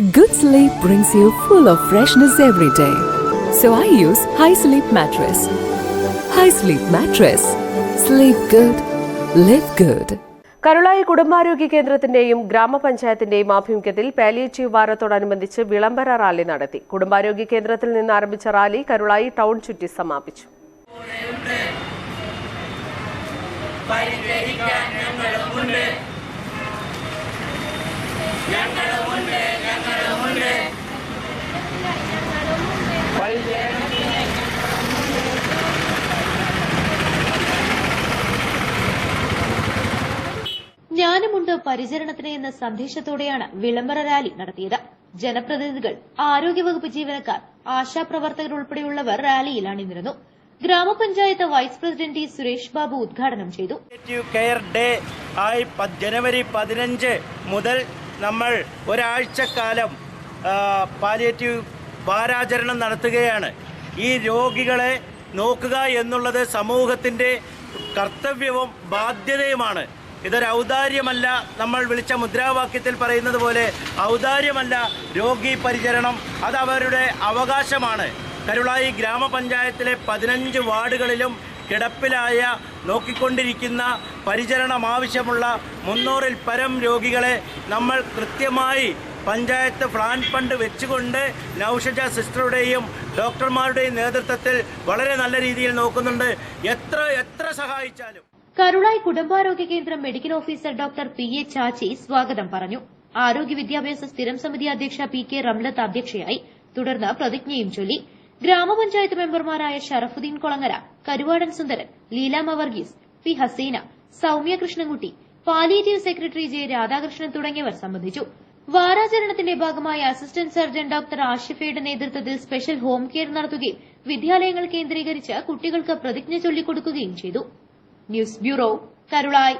Good sleep brings you full of freshness every day. So I use High Sleep Mattress. High Sleep Mattress. Sleep good. Live good. Karulai കുടുംബാരോഗ്യ കേന്ദ്രത്തിന്റെയും ഗ്രാമപഞ്ചായത്തിന്റെയും ആഭിമുഖ്യത്തിൽ palliative വാരത്തോടനുബന്ധിച്ച് വിളംബര rally നടത്തി കുടുംബാരോഗ്യ കേന്ദ്രത്തിൽ നിന്ന് ആരംഭിച്ച റാലി കരുളായി ടൗൺ ചുറ്റി സമാപിച്ചു ജ്ഞാനമുണ്ട് പരിചരണത്തിന് എന്ന സന്ദേശത്തോടെയാണ് വിളംബര റാലി നടത്തിയത്. ജനപ്രതിനിധികൾ ആരോഗ്യവകുപ്പ് ജീവനക്കാർ ആശാപ്രവർത്തകർ ഉൾപ്പെടെയുള്ളവർ റാലിയിൽ അണിനിരുന്നു ഗ്രാമപഞ്ചായത്ത് വൈസ് പ്രസിഡന്റ് സുരേഷ് ബാബു ഉദ്ഘാടനം ചെയ്തു. കെയർ ഡേ ആയി ജനുവരി പതിനഞ്ച് മുതൽ നമ്മൾ ഒരാഴ്ചക്കാലം പാലിയേറ്റീവ് വാരാചരണം നടത്തുകയാണ്. ഈ രോഗികളെ നോക്കുക എന്നുള്ളത് സമൂഹത്തിന്റെ കർത്തവ്യവും ബാധ്യതയുമാണ്. ഇതൊരു ഔദാര്യമല്ല. നമ്മൾ വിളിച്ച മുദ്രാവാക്യത്തിൽ പറയുന്നത് പോലെ ഔദാര്യമല്ല രോഗി പരിചരണം. അത് അവരുടെ അവകാശമാണ്. കരുളായി ഗ്രാമപഞ്ചായത്തിലെ പതിനഞ്ച് വാർഡുകളിലും കിടപ്പിലായ നോക്കിക്കൊണ്ടിരിക്കുന്ന പരിചരണം ആവശ്യമുള്ള മുന്നൂറിൽ പരം രോഗികളെ നമ്മൾ കൃത്യമായി പഞ്ചായത്ത് പ്ലാൻ ഫണ്ട് വെച്ചുകൊണ്ട് നൌഷജ സിസ്റ്ററുടെയും ഡോക്ടർമാരുടെയും നേതൃത്വത്തിൽ വളരെ നല്ല രീതിയിൽ നോക്കുന്നുണ്ട്. എത്ര എത്ര സഹായിച്ചാലും. കരുളായി കുടുംബാരോഗ്യ കേന്ദ്രം medical officer doctor P A Chachi സ്വാഗതം പറഞ്ഞു. ആരോഗ്യ വിദ്യാഭ്യാസ സ്ഥിരം സമിതി അധ്യക്ഷ പി കെ റംലത്ത് അധ്യക്ഷയായി. തുടർന്ന് പ്രതിജ്ഞയും ചൊല്ലി. ഗ്രാമപഞ്ചായത്ത് മെമ്പർമാരായ Sharafuddin Kolangara Karuvadan Sundaran Leelama Varghese P Haseena Soumya Krishnankutty palliative secretary J Radhakrishnan തുടങ്ങിയവർ സംബന്ധിച്ചു. വാരാചരണത്തിന്റെ ഭാഗമായി അസിസ്റ്റന്റ് സർജൻ ഡോക്ടർ ആഷിഫയുടെ നേതൃത്വത്തിൽ സ്പെഷ്യൽ ഹോം കെയർ നടത്തുകയും വിദ്യാലയങ്ങൾ കേന്ദ്രീകരിച്ച് കുട്ടികൾക്ക് പ്രതിജ്ഞ ചൊല്ലിക്കൊടുക്കുകയും ചെയ്തു. News bureau Karulayi.